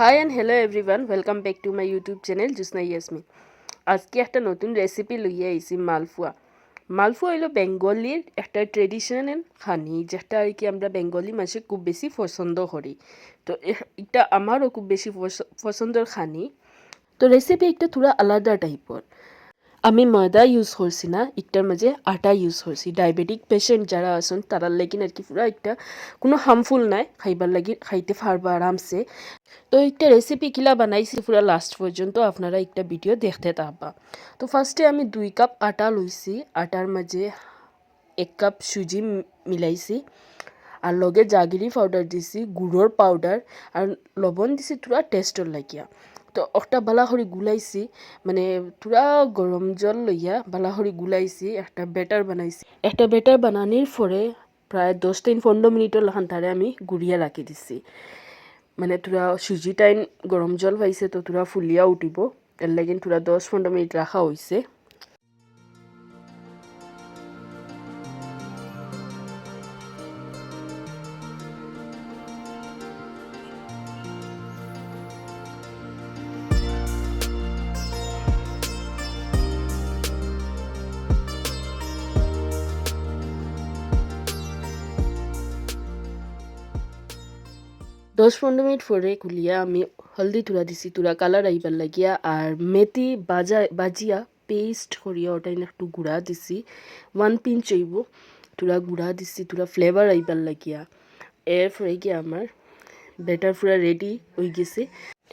Hi and hello everyone welcome back to my YouTube channel Jusna Yasmin আজকে একটা নতুন recipe লইয়া আইছি মালফুয়া মালফুয়া হইল বেঙ্গলির একটা ট্রেডিশনাল খানি, যেটা আর কি আমরা বেঙ্গলি মাসে খুব বেশি পছন্দ করি। তো এটা আমারও খুব বেশি পছ- পছন্দের খানি। তো রেসিপি একটা থোড়া আলাদা টাইপর আমি ময়দা ইউজ করছি না, একটার মাঝে আটা ইউজ করছি। ডায়াবেটিক পেশেন্ট যারা আছেন, তারার লাগি আর কি পুরা একটা কোনো হার্মফুল নাই, খাইবার লাগি খাইতে পারবা আরামসে। তো একটা রেসিপি কিলা বানাইছি পুরা লাস্ট পর্যন্ত, আপনারা একটা ভিডিও দেখতে থাকবা। তো ফার্স্টে আমি দুই কাপ আটা লইছি, আটার মাঝে এক কাপ সুজি মিলাইছি। আর লগে জাগিরি পাউডার দিছি, গুড়র পাউডার আর লবণ দিছি তুরা টেস্টর লাগিয়া। তো একটা বালা করে গুলাইছি মানে পুরা গরম জল লইয়া বালা করে গুলাইছি, একটা বেটার বানাইছি। একটা বেটার বানানির পরে প্রায় দশ তিন পনেরো মিনিটের লাখান তারে আমি গুড়িয়া রাখি দিছি। মানে তোরা সুজি টাইম গরম জল পাইছে, তো তোরা ফুলিয়া উঠিব। এর লাগিন তোরা দশ পনেরো মিনিট রাখা হয়েছে দশ পনেরো মিনিট পরে খুলিয়া আমি হলদি তুলা দিছি, তুলা কালার আইবার লাগিয়া, আর মেথি বাজা, বাজিয়া পেস্ট করিয়া ওটা একটু গুঁড়া দিছি। ওয়ান পিঞ্চ হইব, তুলা গুঁড়া দিছি, তুলা ফ্লেভার আইবার লাগিয়া। এর পরে গিয়ে আমার বেটার পুরা রেডি হয়ে গেছে।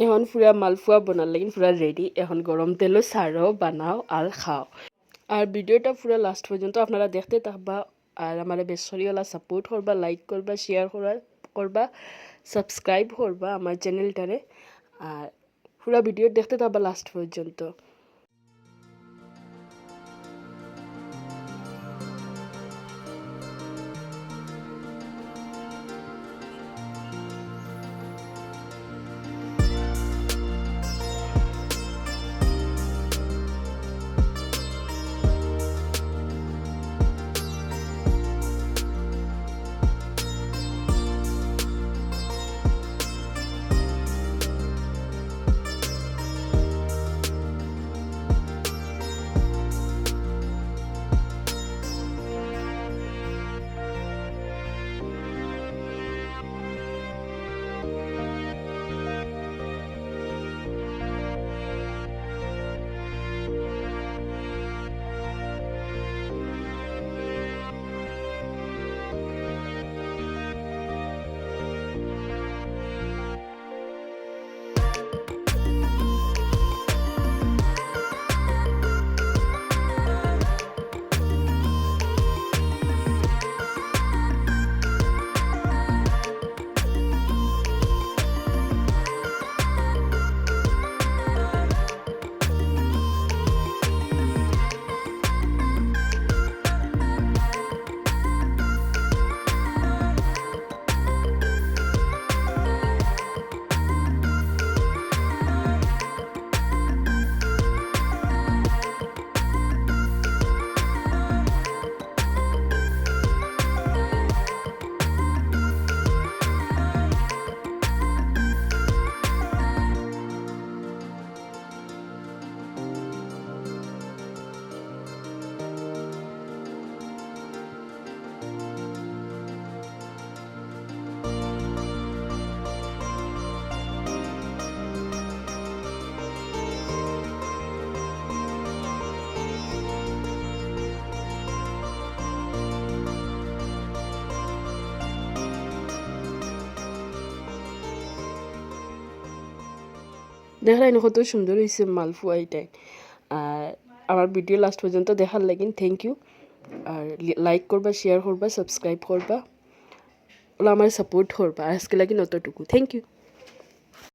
এখন পুরা মালপোয়া বনার লাগিন পুরা রেডি এখন গরম তেলও সারও বানাও আর খাও। আর ভিডিওটা পুরো লাস্ট পর্যন্ত আপনারা দেখতে থাকবা, আর আমার বেসরিওয়ালা সাপোর্ট করবা লাইক করবা শেয়ার করা করবা সাবস্ক্রাইব করবা আমার চ্যানেলটারে আর পুরো ভিডিও দেখতে থাকবা লাস্ট পর্যন্ত। দেখলেন কত সুন্দর হয়েছে মালপোয়া এটাই আর আমার ভিডিও লাস্ট পর্যন্ত দেখার লাগিন থ্যাংক ইউ আর লাইক করবা শেয়ার করবা সাবস্ক্রাইব করবা। ওলা আমার সাপোর্ট করবা। আজকে লাগিন অতটুকু। Thank you